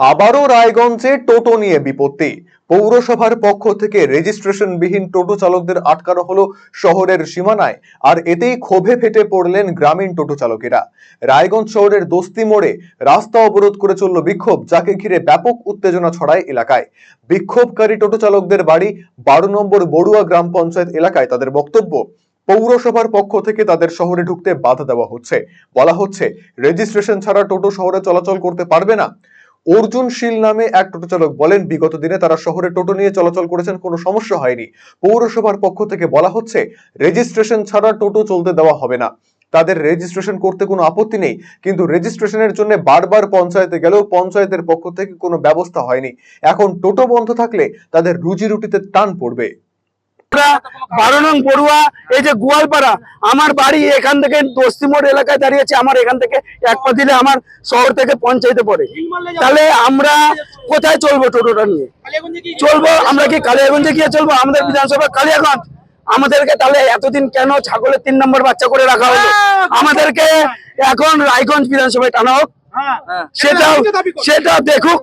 আবারও রায়গঞ্জে টোটো নিয়ে বিপত্তি। পৌরসভার পক্ষ থেকে রেজিস্ট্রেশনবিহীন টোটো চালকদের আটকানো হলো শহরের সীমানায়, আর এতেই ক্ষোভে ফেটে পড়লেন গ্রামীণ টোটো চালকেরা। রায়গঞ্জ শহরের দস্তি মোড়ে রাস্তা অবরোধ করে চলল বিক্ষোভ, যাকে ঘিরে ব্যাপক উত্তেজনা ছড়ায় এলাকায়। বিক্ষোভকারী টোটো চালকদের বাড়ি বারো নম্বর বড়ুয়া গ্রাম পঞ্চায়েত এলাকায় তাদের বক্তব্য। পৌরসভার পক্ষ থেকে তাদের শহরে ঢুকতে বাধা দেওয়া হচ্ছে। বলা হচ্ছে, রেজিস্ট্রেশন ছাড়া টোটো শহরে চলাচল করতে পারবে না। অর্জুন শীল নামে এক টোটো চালক বলেন, বিগত দিনে তারা শহরে টোটো নিয়ে চলাচল করেছেন, কোনো সমস্যা হয়নি। পৌরসভার পক্ষ থেকে বলা হচ্ছে, রেজিস্ট্রেশন ছাড়া টোটো চলতে দেওয়া হবে না। তাদের রেজিস্ট্রেশন করতে কোনো আপত্তি নেই, কিন্তু রেজিস্ট্রেশনের জন্য বারবার পঞ্চায়েতে গেলেও পঞ্চায়েতের পক্ষ থেকে কোনো ব্যবস্থা হয়নি। এখন টোটো বন্ধ থাকলে তাদের রুজি রুটিতে টান পড়বে। বারো নং পড়ুয়া, এই যে গোয়ালপাড়া, আমার বাড়ি এখান থেকে দস্তিমোড় এলাকায় দাঁড়িয়েছে, আমার এখান থেকে এক পা দিলে আমার শহর থেকে পঞ্চায়েতে পড়ে। তাহলে আমরা কোথায় চলবো টোটোটা নিয়ে? চলবো, আমরা কি কালিয়াগঞ্জে গিয়ে চলবো? আমাদের বিধানসভা কালিয়াগঞ্জ। আমাদেরকে তাহলে এতদিন কেন ছাগলের তিন নম্বর বাচ্চা করে রাখা হলো? আমাদেরকে এখন রায়গঞ্জ বিধানসভায় টানা হোক। সেটা সেটা দেখুক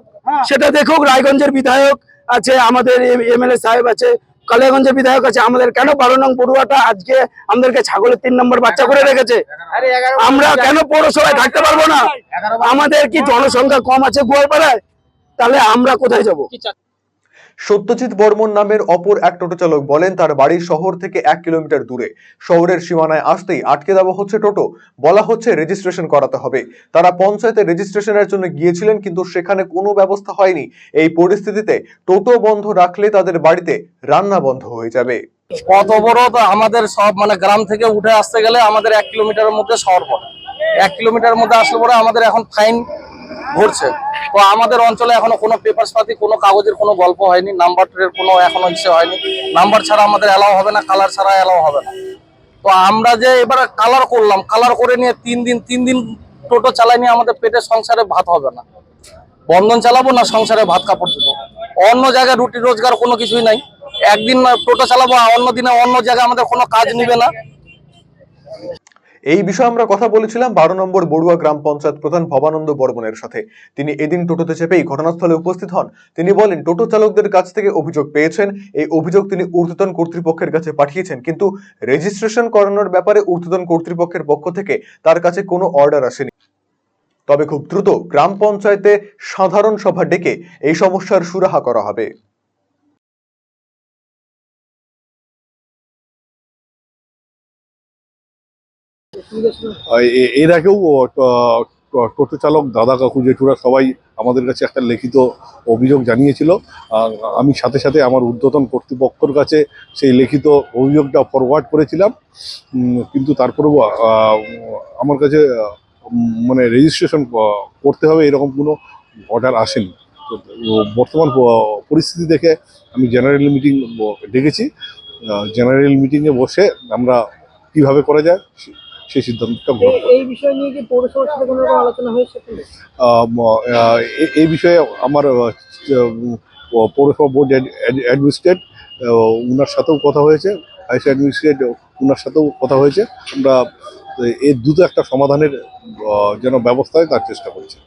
সেটা দেখুক, রায়গঞ্জের বিধায়ক আছে, আমাদের এমএলএ সাহেব আছে কালিয়াগঞ্জের বিধায়ক আছে আমাদের কেন বারো নং পড়ুয়াটা আজকে আমাদেরকে ছাগলের তিন নম্বর বাচ্চা করে রেখেছে? আমরা কেন পৌরসভায় থাকতে পারব না? আমাদের কি জনসংখ্যা কম আছে গোয়ালপাড়ায়? তাহলে আমরা কোথায় যাব? সত্যজিৎ বর্মন নামের অপর এক টোটো চালক বলেন, তার বাড়ি শহর থেকে এক কিলোমিটার দূরে। শহরের সীমানায় আসতেই আটকে দেওয়া হচ্ছে টোটো। বলা হচ্ছে রেজিস্ট্রেশন করাতে হবে। তারা পঞ্চায়েতে রেজিস্ট্রেশনের জন্য গিয়েছিলেন, কিন্তু সেখানে কোনো ব্যবস্থা হয়নি। এই পরিস্থিতিতে টোটো বন্ধ রাখলে তাদের বাড়িতে রান্না বন্ধ হয়ে যাবে। কত বড় আমাদের সব মানে গ্রাম থেকে উঠে আসতে গেলে আমাদের এক কিলোমিটারের মধ্যে শহর পড়ে। এক কিলোমিটারের মধ্যে আসলে পরে আমাদের এখন ফাইন ভরছে। তো আমাদের অঞ্চলে এখনও কোনো পেপার পাতি, কোনো কাগজের কোনো গল্প হয়নি নাম্বার এর কোনো এখনও ইসে হয়নি। নাম্বার ছাড়া আমাদের অ্যালাউ হবে না কালার ছাড়া অ্যালাউ হবে না। তো আমরা যে এবার কালার করলাম কালার করে নিয়ে তিন দিন তিন দিন টোটো চালাই নিয়ে আমাদের পেটে সংসারে ভাত হবে না। বন্ধন চালাবো না, সংসারে ভাত কাপড় দেবো অন্য জায়গায় রুটি রোজগার কোনো কিছুই নাই। একদিন টোটো চালাবো, অন্য দিনে অন্য জায়গায় আমাদের কোনো কাজ নিবে না। এই বিষয়ে আমরা কথা বলেছিলাম বারো নম্বর বড়ুয়া গ্রাম পঞ্চায়েত প্রধান ভবানন্দ বর্মনের সাথে। তিনি এদিন টোটোতে চেপেই ঘটনাস্থলে উপস্থিত হন। তিনি বলেন, টোটো চালকদের কাছ থেকে অভিযোগ পেয়েছেন। এই অভিযোগ তিনি ঊর্ধ্বতন কর্তৃপক্ষের কাছে পাঠিয়েছেন। কিন্তু রেজিস্ট্রেশন করানোর ব্যাপারে ঊর্ধ্বতন কর্তৃপক্ষের পক্ষ থেকে তার কাছে কোনো অর্ডার আসেনি। তবে খুব দ্রুত গ্রাম পঞ্চায়েতে সাধারণ সভা ডেকে এই সমস্যার সুরাহা করা হবে। এর আগেও টোটো চালক দাদা কাকু জেঠুরা সবাই আমাদের কাছে একটা লিখিত অভিযোগ জানিয়েছিল। আমি সাথে সাথে আমার ঊর্ধ্বতন কর্তৃপক্ষর কাছে সেই লিখিত অভিযোগটা ফরওয়ার্ড করেছিলাম। কিন্তু তারপরেও আমার কাছে মানে রেজিস্ট্রেশন করতে হবে এরকম কোনো অর্ডার আসেনি। বর্তমান পরিস্থিতি দেখে আমি জেনারেল মিটিং ডেকেছি। জেনারেল মিটিংয়ে বসে আমরা কীভাবে করা যায় সেই সিদ্ধান্তটা গ্রহণ এই বিষয় নিয়ে কি পৌরসভার সাথে কোনো রকম আলোচনা হয়েছে এই বিষয়ে আমার পৌরসভা বোর্ড অ্যাডমিনিস্ট্রেট ওনার সাথেও কথা হয়েছে ভাইস অ্যাডমিনিস্ট্রেট ওনার সাথেও কথা হয়েছে। আমরা এর দ্রুত একটা সমাধানের যেন ব্যবস্থায় তার চেষ্টা করছি।